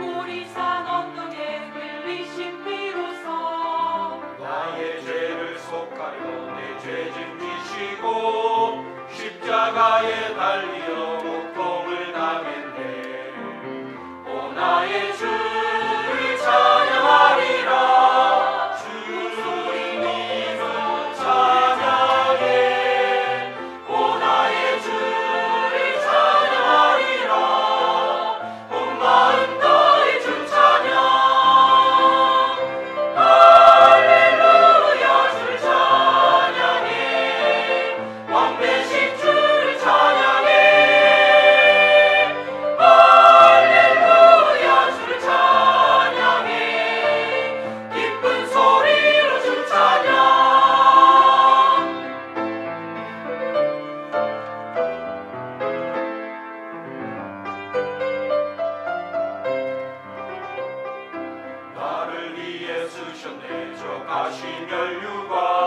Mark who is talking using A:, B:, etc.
A: 오리산 언덕에 들리심비로서
B: 나의 죄를 속하여 내 죄짐 지시고 십자가에 달리어 고통을 당했네. 오 나의 거룩하신 멸류관